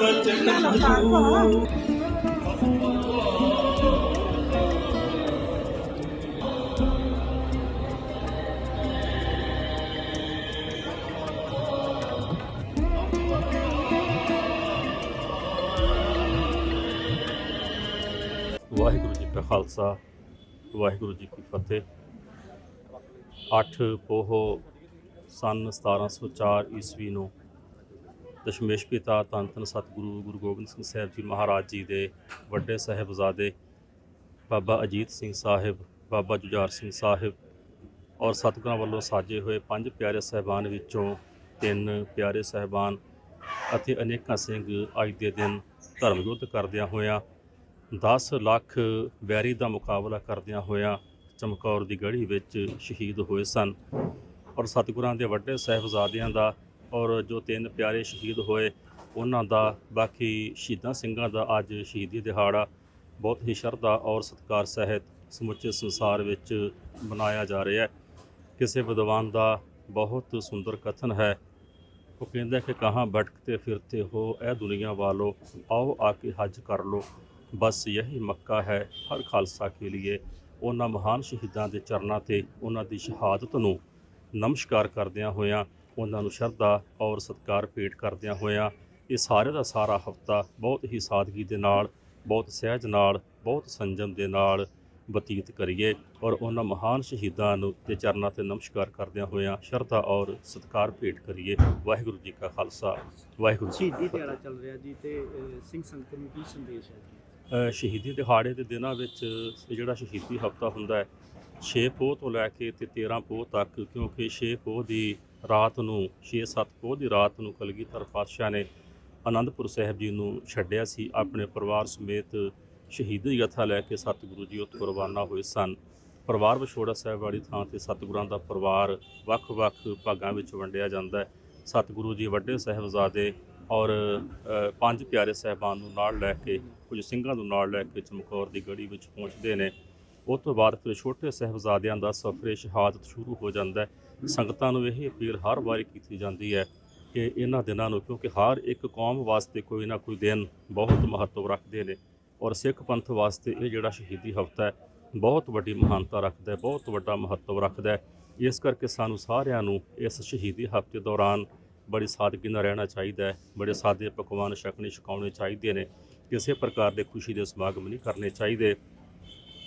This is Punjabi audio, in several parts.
ਵਚਨ ਵਾਹਿਗੁਰੂ ਜੀ ਕਾ ਖਾਲਸਾ ਵਾਹਿਗੁਰੂ ਜੀ ਕੀ ਫਤਿਹ। 8 ਪੋਹ ਸਨ 1704 ਈਸਵੀ ਨੂੰ ਦਸ਼ਮੇਸ਼ ਪਿਤਾ ਧੰਨ ਧੰਨ ਸਤਿਗੁਰੂ ਗੁਰੂ ਗੋਬਿੰਦ ਸਿੰਘ ਸਾਹਿਬ ਜੀ ਮਹਾਰਾਜ ਜੀ ਦੇ ਵੱਡੇ ਸਾਹਿਬਜ਼ਾਦੇ ਬਾਬਾ ਅਜੀਤ ਸਿੰਘ ਸਾਹਿਬ, ਬਾਬਾ ਜੁਝਾਰ ਸਿੰਘ ਸਾਹਿਬ ਔਰ ਸਤਿਗੁਰਾਂ ਵੱਲੋਂ ਸਾਜੇ ਹੋਏ ਪੰਜ ਪਿਆਰੇ ਸਾਹਿਬਾਨ ਵਿੱਚੋਂ ਤਿੰਨ ਪਿਆਰੇ ਸਾਹਿਬਾਨ ਅਤੇ ਅਨੇਕਾਂ ਸਿੰਘ ਅੱਜ ਦੇ ਦਿਨ ਧਰਮ ਯੁੱਧ ਕਰਦਿਆਂ ਹੋਇਆਂ 10 ਲੱਖ ਵੈਰੀ ਦਾ ਮੁਕਾਬਲਾ ਕਰਦਿਆਂ ਹੋਇਆਂ ਚਮਕੌਰ ਦੀ ਗੜ੍ਹੀ ਵਿੱਚ ਸ਼ਹੀਦ ਹੋਏ ਸਨ ਔਰ ਸਤਿਗੁਰਾਂ ਦੇ ਵੱਡੇ ਸਾਹਿਬਜ਼ਾਦਿਆਂ ਦਾ ਔਰ ਜੋ ਤਿੰਨ ਪਿਆਰੇ ਸ਼ਹੀਦ ਹੋਏ, ਉਹਨਾਂ ਦਾ, ਬਾਕੀ ਸ਼ਹੀਦਾਂ ਸਿੰਘਾਂ ਦਾ ਅੱਜ ਸ਼ਹੀਦੀ ਦਿਹਾੜਾ ਬਹੁਤ ਹੀ ਸ਼ਰਧਾ ਔਰ ਸਤਿਕਾਰ ਸਹਿਤ ਸਮੁੱਚੇ ਸੰਸਾਰ ਵਿੱਚ ਮਨਾਇਆ ਜਾ ਰਿਹਾ ਹੈ। ਕਿਸੇ ਵਿਦਵਾਨ ਦਾ ਬਹੁਤ ਸੁੰਦਰ ਕਥਨ ਹੈ। ਉਹ ਕਹਿੰਦਾ ਕਿ ਕਹਾਂ ਭਟਕਤੇ ਫਿਰਤੇ ਹੋ, ਇਹ ਦੁਨੀਆ ਵਾਲੋ, ਆਓ ਆ ਕੇ ਹਜ ਕਰ ਲੋ। ਬਸ ਯਹੀ ਮੱਕਾ ਹੈ, ਹਰ ਖਾਲਸਾ ਕੇ ਲਈ ਉਹਨਾਂ ਮਹਾਨ ਸ਼ਹੀਦਾਂ ਦੇ ਚਰਨਾਂ ਤੇ ਉਹਨਾਂ ਦੀ ਸ਼ਹਾਦਤ ਨੂੰ ਨਮਸਕਾਰ ਕਰਦਿਆਂ ਹੋਇਆਂ ਉਹਨਾਂ ਨੂੰ ਸ਼ਰਧਾ ਔਰ ਸਤਿਕਾਰ ਭੇਟ ਕਰਦਿਆਂ ਹੋਇਆਂ ਇਹ ਸਾਰੇ ਦਾ ਸਾਰਾ ਹਫਤਾ ਬਹੁਤ ਹੀ ਸਾਦਗੀ ਦੇ ਨਾਲ ਬਹੁਤ ਸਹਿਜ ਨਾਲ ਬਹੁਤ ਸੰਜਮ ਦੇ ਨਾਲ ਬਤੀਤ ਕਰੀਏ ਔਰ ਉਹਨਾਂ ਮਹਾਨ ਸ਼ਹੀਦਾਂ ਨੂੰ ਦੇ ਚਰਨਾਂ ਤੇ ਨਮਸਕਾਰ ਕਰਦਿਆਂ ਹੋਇਆਂ ਸ਼ਰਧਾ ਔਰ ਸਤਿਕਾਰ ਭੇਟ ਕਰੀਏ। ਵਾਹਿਗੁਰੂ ਜੀ ਕਾ ਖਾਲਸਾ। ਵਾਹਿਗੁਰੂ ਜੀ ਕੀ। ਦਿਹਾੜਾ ਚੱਲ ਰਿਹਾ ਜੀ ਤੇ ਸਿੰਘ ਸੰਗਤ ਨੂੰ ਕੀ ਸੰਦੇਸ਼ ਹੈ ਜੀ? ਸ਼ਹੀਦੀ ਦਿਹਾੜੇ ਦੇ ਦਿਨਾਂ ਵਿੱਚ ਜਿਹੜਾ ਸ਼ਹੀਦੀ ਹਫਤਾ ਹੁੰਦਾ ਹੈ 6 ਪੋਹ ਤੋਂ ਲੈ ਕੇ ਤੇ 13 ਪੋਹ ਤੱਕ ਕਿਉਂਕਿ 6 ਪੋਹ ਦੀ ਰਾਤ ਨੂੰ 6-7 ਪੋਹ ਦੀ ਰਾਤ ਨੂੰ ਕਲਗੀਧਰ ਪਾਤਸ਼ਾਹ ਨੇ ਆਨੰਦਪੁਰ ਸਾਹਿਬ ਜੀ ਨੂੰ ਛੱਡਿਆ ਸੀ। ਆਪਣੇ ਪਰਿਵਾਰ ਸਮੇਤ ਸ਼ਹੀਦੀ ਯਥਾ ਲੈ ਕੇ ਸਤਿਗੁਰੂ ਜੀ ਉੱਥੋਂ ਰਵਾਨਾ ਹੋਏ ਸਨ। ਪਰਿਵਾਰ ਵਿਛੋੜਾ ਸਾਹਿਬ ਵਾਲੀ ਥਾਂ ਤੇ ਸਤਿਗੁਰਾਂ ਦਾ ਪਰਿਵਾਰ ਵੱਖ-ਵੱਖ ਭਾਗਾਂ ਵਿੱਚ ਵੰਡਿਆ ਜਾਂਦਾ ਹੈ। ਸਤਿਗੁਰੂ ਜੀ ਵੱਡੇ ਸਾਹਿਬਜ਼ਾਦੇ ਔਰ ਪੰਜ ਪਿਆਰੇ ਸਾਹਿਬਾਨ ਨੂੰ ਨਾਲ ਲੈ ਕੇ, ਕੁਝ ਸਿੰਘਾਂ ਨੂੰ ਨਾਲ ਲੈ ਕੇ ਚਮਕੌਰ ਦੀ ਗੜੀ ਵਿੱਚ ਪਹੁੰਚਦੇ ਨੇ। ਉਸ ਤੋਂ ਬਾਅਦ ਫਿਰ ਛੋਟੇ ਸਾਹਿਬਜ਼ਾਦਿਆਂ ਦਾ ਸਫ਼ਰੇ ਸ਼ਹਾਦਤ ਸ਼ੁਰੂ ਹੋ ਜਾਂਦਾ ਹੈ। ਸੰਗਤਾਂ ਨੂੰ ਇਹ ਅਪੀਲ ਹਰ ਵਾਰੀ ਕੀਤੀ ਜਾਂਦੀ ਹੈ ਕਿ ਇਹਨਾਂ ਦਿਨਾਂ ਨੂੰ, ਕਿਉਂਕਿ ਹਰ ਇੱਕ ਕੌਮ ਵਾਸਤੇ ਕੋਈ ਨਾ ਕੋਈ ਦਿਨ ਬਹੁਤ ਮਹੱਤਵ ਰੱਖਦੇ ਨੇ ਔਰ ਸਿੱਖ ਪੰਥ ਵਾਸਤੇ ਇਹ ਜਿਹੜਾ ਸ਼ਹੀਦੀ ਹਫਤਾ ਹੈ, ਬਹੁਤ ਵੱਡੀ ਮਹਾਨਤਾ ਰੱਖਦਾ ਹੈ, ਬਹੁਤ ਵੱਡਾ ਮਹੱਤਵ ਰੱਖਦਾ ਹੈ। ਇਸ ਕਰਕੇ ਸਾਨੂੰ ਸਾਰਿਆਂ ਨੂੰ ਇਸ ਸ਼ਹੀਦੀ ਹਫ਼ਤੇ ਦੌਰਾਨ ਬੜੀ ਸਾਦਗੀ ਨਾਲ ਰਹਿਣਾ ਚਾਹੀਦਾ ਹੈ, ਬੜੇ ਸਾਦੇ ਪਕਵਾਨ ਛਕਣੇ, ਛਕਾਉਣੇ ਚਾਹੀਦੇ ਨੇ, ਕਿਸੇ ਪ੍ਰਕਾਰ ਦੇ ਖੁਸ਼ੀ ਦੇ ਸਮਾਗਮ ਨਹੀਂ ਕਰਨੇ ਚਾਹੀਦੇ।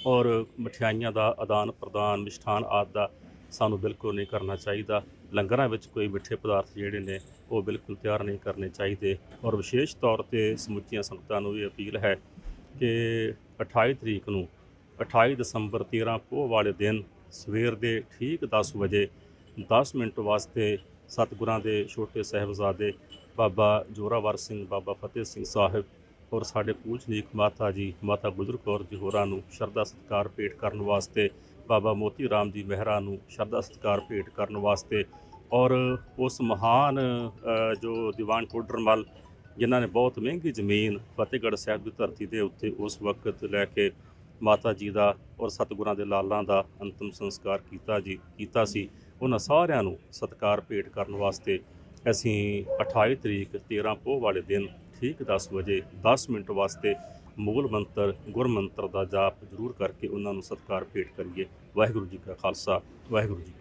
ਔਰ ਮਠਿਆਈਆਂ ਦਾ ਆਦਾਨ ਪ੍ਰਦਾਨ, ਮਿਸ਼ਠਾਨ ਆਦਿ ਦਾ ਸਾਨੂੰ ਬਿਲਕੁਲ ਨਹੀਂ ਕਰਨਾ ਚਾਹੀਦਾ। ਲੰਗਰਾਂ ਵਿੱਚ ਕੋਈ ਮਿੱਠੇ ਪਦਾਰਥ ਜਿਹੜੇ ਨੇ, ਉਹ ਬਿਲਕੁਲ ਤਿਆਰ ਨਹੀਂ ਕਰਨੇ ਚਾਹੀਦੇ। ਔਰ ਵਿਸ਼ੇਸ਼ ਤੌਰ ਤੇ ਸਮੁੱਚੀਆਂ ਸੰਗਤਾਂ ਨੂੰ ਇਹ ਅਪੀਲ ਹੈ ਕਿ 28 ਤਰੀਕ ਨੂੰ 28 ਦਸੰਬਰ 13 ਪੋਹ ਵਾਲੇ ਦਿਨ, ਸਵੇਰ ਦੇ ਠੀਕ 10 ਵਜੇ 10 ਮਿੰਟ ਵਾਸਤੇ ਸਤਿਗੁਰਾਂ ਦੇ ਛੋਟੇ ਸਾਹਿਬਜ਼ਾਦੇ ਬਾਬਾ ਜੋਰਾਵਰ ਸਿੰਘ, ਬਾਬਾ ਫਤਿਹ ਸਿੰਘ ਸਾਹਿਬ ਔਰ ਸਾਡੇ ਪੂਜਨੀਕ ਮਾਤਾ ਜੀ, ਮਾਤਾ ਗੁਜਰ ਕੌਰ ਜੀ ਹੋਰਾਂ ਨੂੰ ਸ਼ਰਧਾ ਸਤਿਕਾਰ ਭੇਟ ਕਰਨ ਵਾਸਤੇ, ਬਾਬਾ ਮੋਤੀ ਰਾਮ ਜੀ ਮਹਿਰਾ ਨੂੰ ਸ਼ਰਧਾ ਸਤਿਕਾਰ ਭੇਟ ਕਰਨ ਵਾਸਤੇ ਔਰ ਉਸ ਮਹਾਨ ਜੋ ਦੀਵਾਨ ਟੋਡਰਮਲ ਜਿਨ੍ਹਾਂ ਨੇ ਬਹੁਤ ਮਹਿੰਗੀ ਜ਼ਮੀਨ ਫਤਿਹਗੜ੍ਹ ਸਾਹਿਬ ਦੀ ਧਰਤੀ ਦੇ ਉੱਤੇ ਉਸ ਵਕਤ ਲੈ ਕੇ ਮਾਤਾ ਜੀ ਦਾ ਔਰ ਸਤਿਗੁਰਾਂ ਦੇ ਲਾਲਾਂ ਦਾ ਅੰਤਮ ਸੰਸਕਾਰ ਕੀਤਾ ਜੀ, ਕੀਤਾ ਸੀ, ਉਹਨਾਂ ਸਾਰਿਆਂ ਨੂੰ ਸਤਿਕਾਰ ਭੇਟ ਕਰਨ ਵਾਸਤੇ ਅਸੀਂ 28 ਤਰੀਕ 13 ਪੋਹ ਵਾਲੇ ਦਿਨ ਠੀਕ 10 ਵਜੇ 10 ਮਿੰਟ ਵਾਸਤੇ ਮੂਲ ਮੰਤਰ, ਗੁਰ ਮੰਤਰ ਦਾ ਜਾਪ ਜ਼ਰੂਰ ਕਰਕੇ ਉਹਨਾਂ ਨੂੰ ਸਤਿਕਾਰ ਭੇਟ ਕਰੀਏ। ਵਾਹਿਗੁਰੂ ਜੀ ਕਾ ਖਾਲਸਾ, ਵਾਹਿਗੁਰੂ ਜੀ